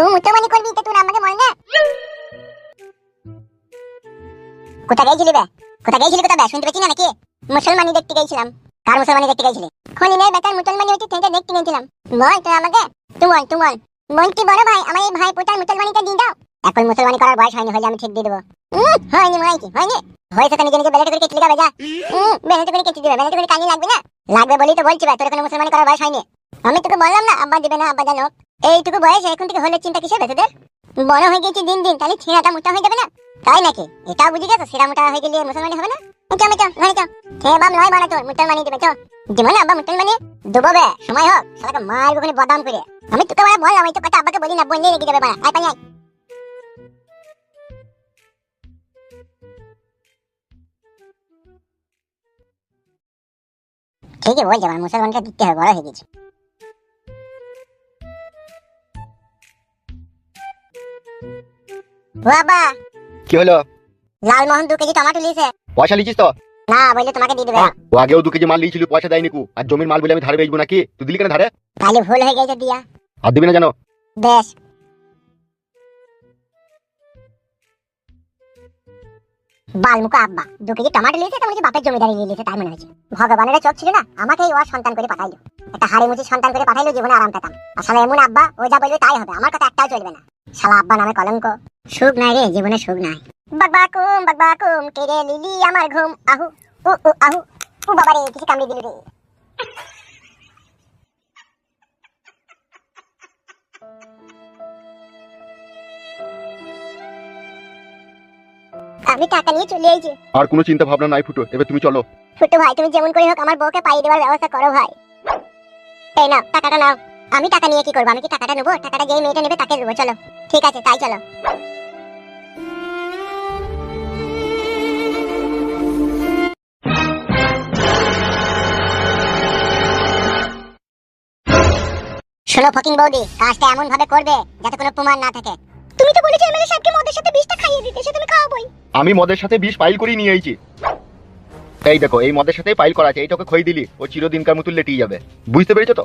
তুই মুসলমানি করবি তো তুই আমাকে বল না? কোথা গেছিলি বে? কোথা গেছিলি কোথা বে? শুনতে পেয়েছি না নাকি? মুসলমানি দেখতে গেছিলাম। কার মুসলমানি দেখতে গেছিলি? খলিনের বেটার মুসলমানি হচ্ছে সেটা দেখতে গেছিলাম। বল তুই আমাকে? তুই বল তুই বল। বলছি, বড় ভাই, আমার এই ভাই পোতার মুসলমানিটা দিয়ে দাও। এখন মুসলমানি করার বয়স হয়নি, হলে আমি ঠিক দিয়ে দেবো। হয়নি হয়নি হয়নি? হয়েছে তো নিজে নিজে বেলাতে করে কেটে লিখা যা। বেলাতে করে কেটে দিবে বেলাতে করে কানি লাগবে না? লাগবে বলেই তো বলছি ভাই তোর এখানে মুসলমানি করার বয়স হয়নি। আমি তোকে বললাম না, আব্বা দিবে না, আব্বা জানো। এইটুকু বয়স এখন থেকে হলে চিন্তা কিসের বেতদের বড় হয়ে গেছি দিন দিন, তাহলে ছেঁড়াটা মোটা হয়ে যাবে না? তাই নাকি? এটাও বুঝে গেছো সেরা মোটা হয়ে গেলে মুসলমানি হবে না? ঘরে খেয়ে বাম নয় বানা তোর দেবে না আব্বা সময় হোক ওখানে বদাম করে। আমি তোকে বলে বললাম, আমি তো কথা আব্বাকে বলি না, বললে দেবে বাড়া আয় পাই আয়। ঠিকই বলছে মুসলমানটা দিতে হবে, বড় হয়ে গেছে। বাবা। কি হলো? লালমোহন দু কেজি টমেটো লিয়েছে পয়সা লিচিস তো? না বললে তোমাকে দিয়ে দেবে। ও আগেও দু কেজি মাল লিয়েছিল পয়সা দেয়নি কু। আর জমির মাল বলে আমি ধারে বেচবো নাকি? তুই দিলি কেন ধারে? তাহলে ভুল হয়ে গেছে দিয়া। আর দিবি না জানো বেশ। বালমুখো আব্বা দু কেজি টমাটো লিয়েছে তেমন বাপের জমিদারি নিয়ে লিয়েছে তাই মনে হয়েছে। ভগবানের চোখ ছিল না আমাকে ওর সন্তান করে পাঠাইলো। একটা হাড়ি মুচি সন্তান করে পাঠাইলো জীবনে আরাম পেতাম। আর শালা এমন আব্বা ও যা বলবে তাই হবে আমার কথা একটাও চলবে না। শালা আব্বা নামে কলঙ্ক। সুখ নাই রে জীবনে সুখ নাই। বাবা কুম বাবা কুম কেড়ে লিলি আমার ঘুম। আহু উ উ আহু। ও বাবা রে কিছু কামড়ে দিল রে। আমি টাকা নিয়ে চলে এসেছি আর কোনো চিন্তা ভাবনা নাই ফুটো এবার তুমি চলো। ছোট ভাই তুমি যেমন করে হোক আমার বউকে পাইয়ে দেওয়ার ব্যবস্থা করো ভাই। এই নাও টাকাটা নাও। আমি টাকা নিয়ে কি করব? আমি কি টাকাটা নেব? টাকাটা যেই মেয়েটা নেবে তাকে দেবো চলো। ঠিক আছে তাই চলো। শোনো ফকিং বৌদি কাজটা এমন ভাবে করবে যাতে কোনো প্রমাণ না থাকে। তুমি তো বলেছ এমএলএ সাহেবকে মদের সাথে বিষটা খাইয়ে দিতে সে তুমি খাওয়াবোই। আমি মদের সাথে বিষ পাইল করে নিয়ে আইছি। এই দেখো এই মদের সাথে পাইল করা আছে এইটাকে খই দিলি ও চিরদিনকার মতো লেটিয়ে যাবে। বুঝতে পেরেছ তো?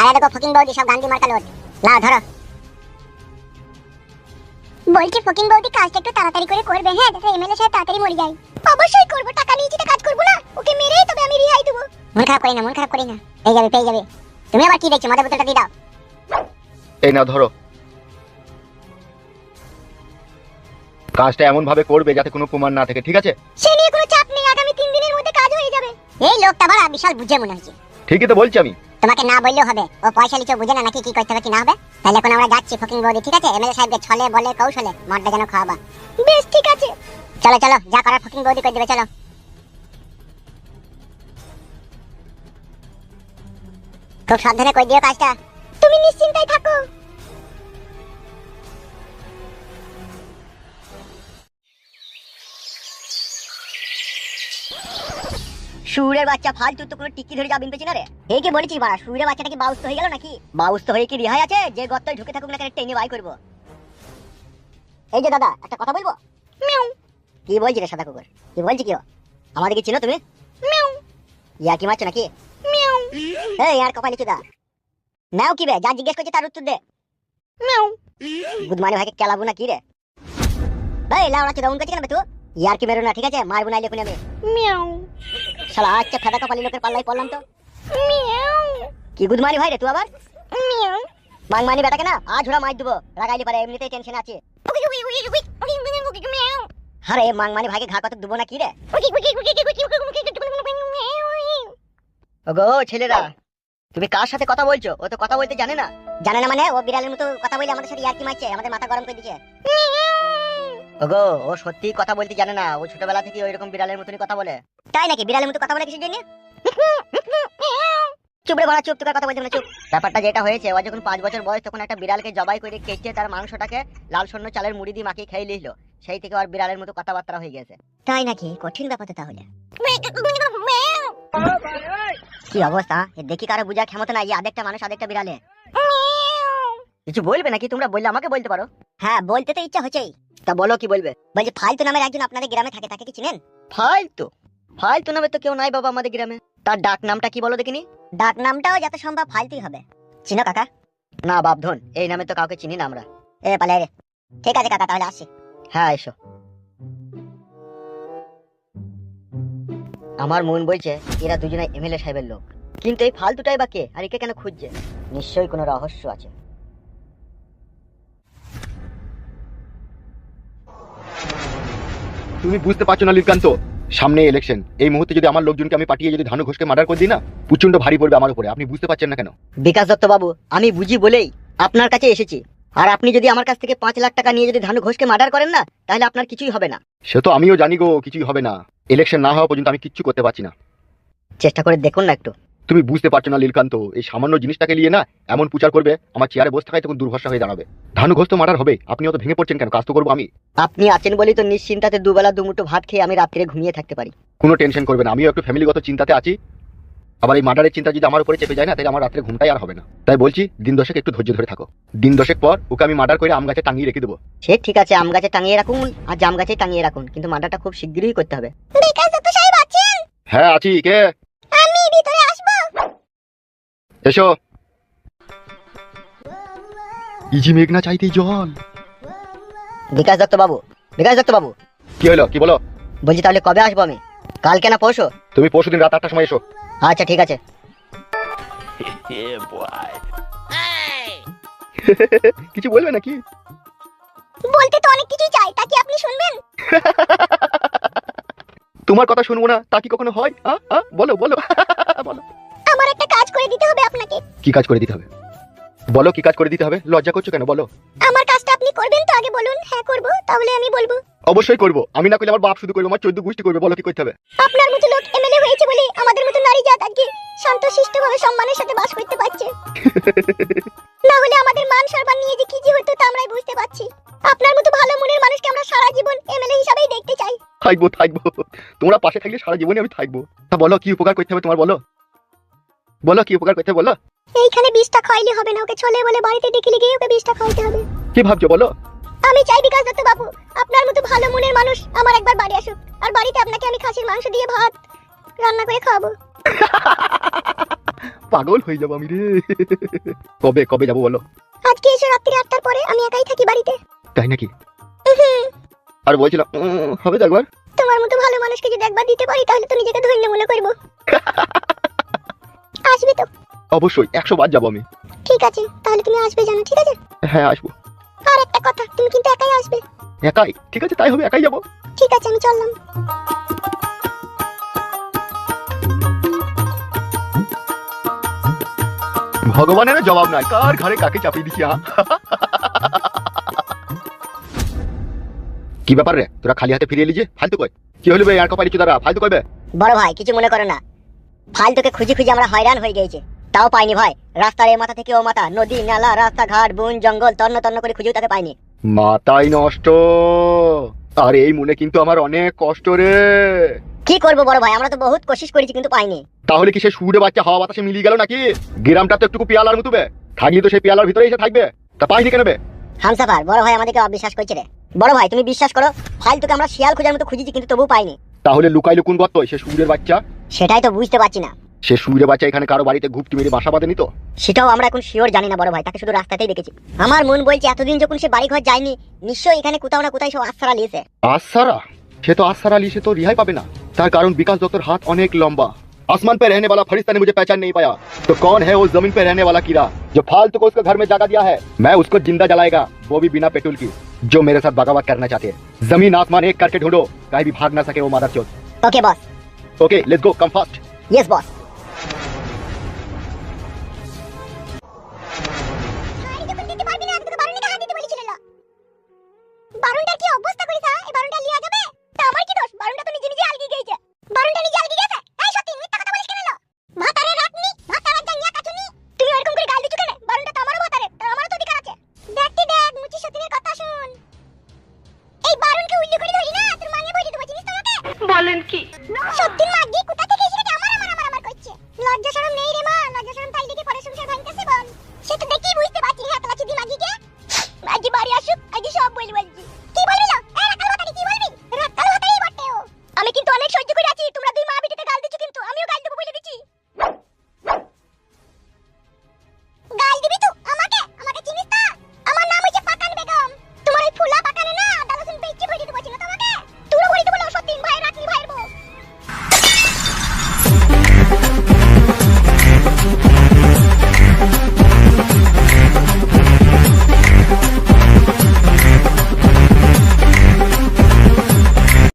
আরে দেখো ফকিং বৌদি সব গান্ধী মার্কা লোড লাও ধরো। বলছি ফকিং বৌদি কাজটা একটু তাড়াতাড়ি করে করবে হ্যাঁ যাতে এমএলএ সাহেব তাড়াতাড়ি মরে যায়। অবশ্যই করব টাকা নিয়েছি তো কাজ করব না ওকে মেরেই তবে আমি রিহাই দেবো। মন খারাপ করি না মন খারাপ করি না। পেয়ে যাবে পেয়ে যাবে। তুমি আবার কি দেখছ? মদের বোতলটা দিয়ে দাও। এই না ধরো। কাজটা এমন ভাবে করবে যাতে কোনো প্রমাণ না থাকে ঠিক আছে? সে নিয়ে কোনো চাপ নেই আগামী তিন দিনের মধ্যে কাজ হয়ে যাবে। এই লোকটা বড় বিশাল বুঝে মনে হচ্ছে। ঠিকই তো বলছি আমি। তোমাকে না বললেও হবে। ও পয়সা লিচো বুঝে না নাকি কি করতে হবে কি না হবে। তাহলে এখন আমরা যাচ্ছি ফকিং বৌদি ঠিক আছে? এমএলএ সাহেবকে ছলে বলে কৌশলে মদটা যেন খাওয়াবা। বেশ ঠিক আছে। চলো চলো যা করার ফকিং বৌদি করে দেবে চলো। খুব সাবধানে করে দিও কাজটা। তুমি নিশ্চিন্তায় থাকো। সুরের বাচ্চা ফালতু তো কোনো টিকি ধরে যাবেন পেছি না রে। এই কি বলেছিস বাড়া সুরের বাচ্চাটা কি বাউস্ত হয়ে গেল নাকি? বাউস্ত হয়ে কি রিহাই আছে? যে গর্তয় ঢুকে থাকুক না কেন টেনে বাই করব। এই যে দাদা একটা কথা বলব? মিউ। কি বলছি রে সাদা কুকুর? কি বলছি কি ও? আমাদের কি চিনো তুমি? মিউ। ইয়া কি মারছো নাকি? এই আর কপালে চুদা নাও কি বে যা জিজ্ঞেস করছি তার উত্তর দে মিউ গুদমানি ভাইকে কেলাবো না কি রে এই লাউড়া চুদা উন করছি কেন তুই ইয়ার কি মেরো না ঠিক আছে মারবো না লেখুন আমি মিউ শালা আচ্ছা ফেদা কপালি লোকের পাল্লাই পড়লাম তো কি গুদমানি ভাই রে তুই আবার মাংমানি বেটাকে না আজ ওরা মার দেবো রাগাইলি পারে এমনিতেই টেনশন আছে আরে মাংমানি ভাইকে ঘা কত দেবো না কি রে ওগো ছেলেরা তুমি কার সাথে কথা বলছো ও তো কথা বলতে জানে না জানে না মানে ও বিড়ালের মতো কথা বলে আমাদের সাথে ইয়ার্কি মারছে আমাদের মাথা গরম করে দিচ্ছে ওগো ও সত্যি কথা বলতে জানে না ও ছোটবেলা থেকে ওইরকম বিড়ালের মতনই কথা বলে তাই নাকি বিড়ালের মতো কথা বলে কিসের জন্য চুপ রে বাড়া চুপ তোর কথা বলতে না চুপ ব্যাপারটা যেটা হয়েছে ও যখন পাঁচ বছর বয়স তখন একটা বিড়ালকে জবাই করে কেটে তার মাংসটাকে লাল সন্ন চালের মুড়ি দিয়ে মাখিয়ে খেয়ে নিল সেই থেকে আর বিড়ালের মতো কথাবার্তা হয়ে গেছে তাই নাকি কঠিন ব্যাপার তো তাহলে কি অবস্থা? দেখি কারও বুঝার ক্ষমতা নাই আদেকটা মানুষ আদেকটা বিড়ালে। কিছু বলবে নাকি তোমরা? বললে আমাকে বলতে পারো। হ্যাঁ বলতে তো ইচ্ছা হচ্ছেই। তা বলো কি বলবে? বলছি ফালতু নামের একজন আপনাদের গ্রামে থাকে তাকে কি চিনেন? ফালতু? ফালতু নামে তো কেউ নাই বাবা আমাদের গ্রামে। তার ডাক নামটা কি বলো দেখিনি? ডাক নামটাও যত সম্ভব ফালতুই হবে। চিনো কাকা? না বাপধন এই নামে তো কাউকে চিনি না আমরা। এ পালে ঠিক আছে কাকা তাহলে আসি হ্যাঁ এসো। আমার মন বলছে এরা দুজনে এমএলএ সাহেবের লোক। কিন্তু এই ফালতুটাই বা কে? আর একে কেন খুঁজছে? নিশ্চয়ই কোনো রহস্য আছে। তুমি বুঝতে পারছ না লীলকান্ত? সামনে ইলেকশন এই মুহূর্তে যদি আমার লোকজনকে আমি পাঠিয়ে যদি ধানু ঘোষকে মার্ডার করে দিই না প্রচণ্ড ভারী পড়বে আমার উপরে। আপনি বুঝতে পারছেন না কেন? বিকাশ দত্ত বাবু আমি বুঝি বলেই আপনার কাছে এসেছি। আর আপনি যদি আমার কাছ থেকে পাঁচ লাখ টাকা নিয়ে যদি ধানু ঘোষকে মার্ডার করেন না তাহলে আপনার কিছুই হবে না। সে তো আমিও জানি গো কিছুই হবে না। ইলেকশন না হওয়া পর্যন্ত আমি কিচ্ছু করতে পারছি না। চেষ্টা করে দেখুন না একটু। তুমি বুঝতে পারছ না লীলকান্ত এই সামান্য জিনিসটাকে নিয়ে না এমন প্রচার করবে আমার চেয়ারে বসে থাকায় তখন দুর্ভরসা হয়ে দাঁড়াবে। ধানু ঘোষ তো মার্ডার হবে আপনি অত ভেঙে পড়ছেন কেন? কাজ তো করব আমি। আপনি আছেন বলেই তো নিশ্চিন্তাতে দুবেলা দুমুটো ভাত খেয়ে আমি রাত্রে ঘুমিয়ে থাকতে পারি। কোনো টেনশন করবে না আমিও একটু ফ্যামিলিগত চিন্তাতে আছি। আবার এই মার্ডারের চিন্তা যদি আমার উপরে চেপে যায় না তাহলে আমার রাত্রে ঘুমটাই আর হবে না। তাই বলছি দিন দশেক একটু ধৈর্য ধরে থাকো। দিন দশেক পর ওকে আমি মার্ডার করে আম গাছে টাঙিয়ে রেখে দেবো। সে ঠিক আছে আম গাছে টাঙিয়ে রাখুন আর জাম গাছে টাঙিয়ে রাখুন কিন্তু মার্ডারটা খুব শিগগিরই করতে হবে। হ্যাঁ আছি। কে? আমি ভিতরে আসব। এসো। ইজি মেঘ না চাইতেই জল। বিকাশ দত্ত বাবু বিকাশ দত্ত বাবু। কি হলো? কি বলো? বলছি তাহলে কবে আসব আমি? কালকে না পরশু? তুমি পরশুদিন রাত আটটার সময় এসো। আচ্ছা ঠিক আছে। কিছু বলবে নাকি? বলতে তো অনেক কিছুই চাই তা কি আপনি শুনবেন? তোমার কথা শুনব না তা কি কখনো হয়? আ? আ? বলো বলো বলো। আমার একটা কাজ করে দিতে হবে আপনাকে। কি কাজ করে দিতে হবে? বলো কি কাজ করে দিতে হবে? লজ্জা করছ কেন? বলো। আমার কাজটা আপনি করবেন তো আগে বলুন। হ্যাঁ করব তাহলে আমি বলব। অবশ্যই করব। আমি না করলে আমার বাপ শুধু করবে আমার চোদ্দ গোষ্ঠী করবে বলো কি করতে হবে? আপনার মতো লোক এমএলএ হয়েছে বলে আমাদের মতো নারী জাত আজকে শান্তশিষ্টভাবে সম্মানের সাথে বাস করতে পারছে। না হলে আমাদের মান সম্মান নিয়ে যে কি যে হতো তা আমরাই বুঝতে পারছি। আপনার মতো ভালো মনের মানুষকে আমরা সারা জীবন এমএলএ হিসাবেই দেখতে চাই। থাকব থাকব। তোমরা পাশে থাকলে সারা জীবনে আমি থাকব। তা বলো কি উপকার করতে হবে তোমার বলো? বলো কি উপকার করতে হবে বলো? এইখানে বিষটা খাইলে হবে না ওকে চলে বলে বাড়িতে ডেকে গিয়ে ওকে বিষটা খাওয়াতে হবে। কি ভাবছ বলো? আমি চাই বিকাশ দত্ত বাবু। আপনার মতো ভালো মনের মানুষ আমার একবার বাড়ি আসুক। আর বাড়িতে আপনাকে আমি খাসির মাংস দিয়ে ভাত রান্না করে খাওয়াবো। পাগল হয়ে যাব আমি রে। কবে কবে যাব বলো? আজকে এসে রাত্রি আটটার পরে আমি একাই থাকি বাড়িতে। তাই নাকি? আর বলছিলাম হবে তো একবার? তোমার মতো ভালো মানুষকে যদি একবার দিতে পারি তাহলে তো নিজেকে ধন্য মনে করব। আসবে তো। অবশ্যই একশো বার যাব আমি। ঠিক আছে তাহলে তুমি আসবে জানো ঠিক আছে? হ্যাঁ আসব। আর একটা কথা তুমি কিন্তু একাই আসবে। একাই? ঠিক আছে তাই হবে একাই যাব। ঠিক আছে আমি চললাম। ভগবানের জবাব নাই কার ঘরে কাকে চাপিয়ে হ্যাঁ কি ব্যাপার রে তোরা খালি হাতে ফিরিয়ে লিজে ফালতু কই কি হলো বে আর কপালি চুদারা ফালতু কইবে বড় ভাই কিছু মনে করো না। ফালতুকে খুঁজে খুঁজে আমরা হয়রান হয়ে গেছি। তাও পাইনি ভাই। রাস্তার এ মাথা থেকে ও মাথা নদী নালা রাস্তাঘাট বন জঙ্গল তন্ন তন্ন করে খুঁজেও তাকে পাইনি। মাথাই নষ্ট। আর এই মনে কিন্তু আমার অনেক কষ্ট রে। কি করব বড় ভাই? আমরা তো বহুত কোশিশ করেছি কিন্তু পাইনি। তাহলে কি সে সুরে বাচ্চা হাওয়া বাতাসে মিলিয়ে গেল নাকি? গ্রামটা তো একটু পিয়ালার মতো বে। থাকলে তো সেই পিয়ালার ভিতরে এসে থাকবে। তা পাইনি কেন বে? হামসাফার বড় ভাই আমাদেরকে অবিশ্বাস করছে রে। বড় ভাই তুমি বিশ্বাস করো? ফালতুকে আমরা শিয়াল খোঁজার মতো খুঁজেছি কিন্তু তবু পাইনি। তাহলে লুকাই লুকুন গত সে সুরের বাচ্চা? সেটাই তো বুঝতে পারছি না। সে সুরে বাচ্চা এখানে কারো বাড়িতে ঘুপটি মেরে বাসা বাঁধেনি তো সেটাও আমরা এখন শিওর জানি না বড় ভাই তাকে শুধু রাস্তাতেই দেখেছি আমার মন বলছে এতদিন যখন সে বাড়ি ঘর যায়নি নিশ্চয়ই এখানে কোথাও না কোথায় সব আশ্রয় লিয়েছে আশ্রয় সে তো আশ্রয় লিয়ে তো রিহাই পাবে না তার কারণ বিকাশ দত্তর হাত অনেক লম্বা आसमान पे रहने वाला फरिश्ता ने मुझे पहचान नहीं पाया तो कौन है वो ज़मीन पे रहने वाला कीड़ा जो फालतू को उसको घर में जगा दिया है मैं उसको ज़िंदा जलाएगा वो भी बिना पेट्रोल की जो मेरे साथ बगावत करना चाहते हैं ज़मीन आसमान एक करके ढूंढो कहीं भी भाग ना सके वो मादर चोट okay boss okay let's go come fast yes boss